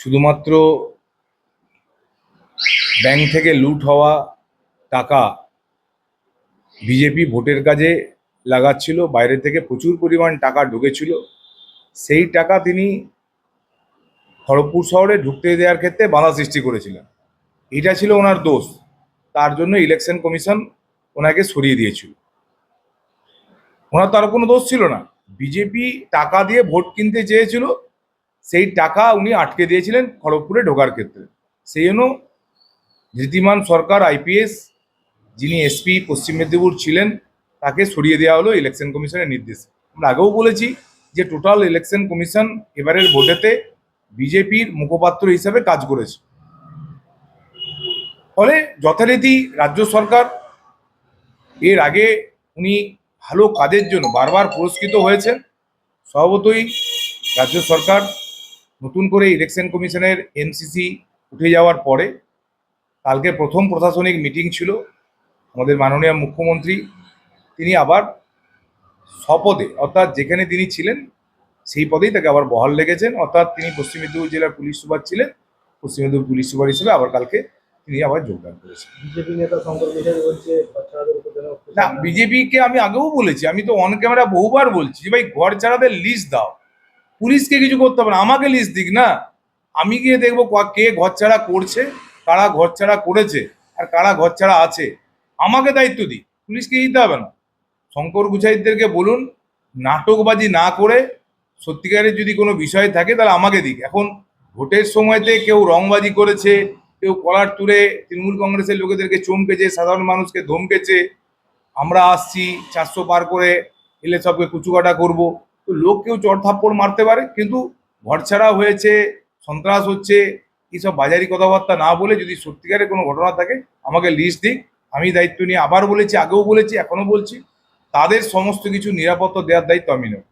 শুধুমাত্র ব্যাংক থেকে লুট হওয়া টাকা বিজেপি ভোটের কাজে লাগাচ্ছিল, বাইরে থেকে প্রচুর পরিমাণ টাকা ঢুকেছিল। সেই টাকা তিনি খড়গপুর শহরে ঢুকতে দেওয়ার ক্ষেত্রে বাধা সৃষ্টি করেছিলেন। এটা ছিল ওনার দোষ। তার জন্য ইলেকশন কমিশন ওনাকে সরিয়ে দিয়েছিল। ওনার তার কোনো দোষ ছিল না। বিজেপি টাকা দিয়ে ভোট কিনতে চেয়েছিল সেই টাকা উনি আটকে দিয়েছিলেন খড়গপুরে ঢোকার ক্ষেত্রে। সেই জন্য ধৃতিমান সরকার আইপিএস যিনি এসপি পশ্চিম মেদিনীপুর ছিলেন, তাকে সরিয়ে দেওয়া হলো ইলেকশন কমিশনের নির্দেশ। আমরা আগেও বলেছি যে টোটাল ইলেকশন কমিশন এবারের ভোটেতে বিজেপির মুখপাত্র হিসাবে কাজ করেছে। ফলে যথারীতি রাজ্য সরকার এর আগে উনি ভালো কাজের জন্য বারবার পুরস্কৃত হয়েছেন। স্বভাবতই রাজ্য সরকার নতুন করে ইলেকশন কমিশনের এমসিসি উঠে যাওয়ার পরে কালকে প্রথম প্রশাসনিক মিটিং ছিল আমাদের মাননীয় মুখ্যমন্ত্রী তিনি আবার স্বপদে অর্থাৎ যেখানে তিনি ছিলেন সেই পদেই তাকে আবার বহাল লেগেছেন অর্থাৎ তিনি পশ্চিম মেদিনীপুর জেলার পুলিশ সুপার ছিলেন পশ্চিম মেদিনীপুর পুলিশ সুপার হিসেবে আবার কালকে তিনি আবার যোগদান করেছেন। বিজেপি নেতা শঙ্কর মিশারি বলছে না বিজেপিকে আমি আগেও বলেছি আমি তো অন ক্যামেরা বহুবার বলছি যে ভাই ঘর ছাড়াদের লিস্ট দাও। পুলিশকে কিছু করতে হবে না। আমাকে লিস্ট দিক না। আমি গিয়ে দেখব ক- ঘর ছাড়া করছে, কারা ঘর ছাড়া করেছে, আর কারা ঘর ছাড়া আছে। আমাকে দায়িত্ব দিই পুলিশকে দিতে হবে না। শঙ্কর গুছাইদেরকে বলুন, নাটকবাজি না করে সত্যিকারের যদি কোনো বিষয় থাকে, তাহলে আমাকে দিক। এখন ভোটের সময়তে কেউ রংবাজি করেছে, কেউ কলার তুলে তৃণমূল কংগ্রেসের লোকেদেরকে চমকেছে, সাধারণ মানুষকে ধমকেছে, আমরা আসছি, চারশো পার করে এলে সবকে কুচুকাটা করব। তো লোক কেউ চড় থাপ্পড় মারতে পারে, কিন্তু ঘরছাড়া হয়েছে, সন্ত্রাস হচ্ছে, এইসব বাজারি কথাবার্তা না বলে যদি সত্যিকারের কোনো ঘটনা থাকে, আমাকে লিস্ট দিক আমি দায়িত্ব নিয়ে আবার বলেছি, আগেও বলেছি, এখনও বলছি। তাদের সমস্ত কিছু নিরাপত্তা দেওয়ার দায়িত্ব আমি নেব।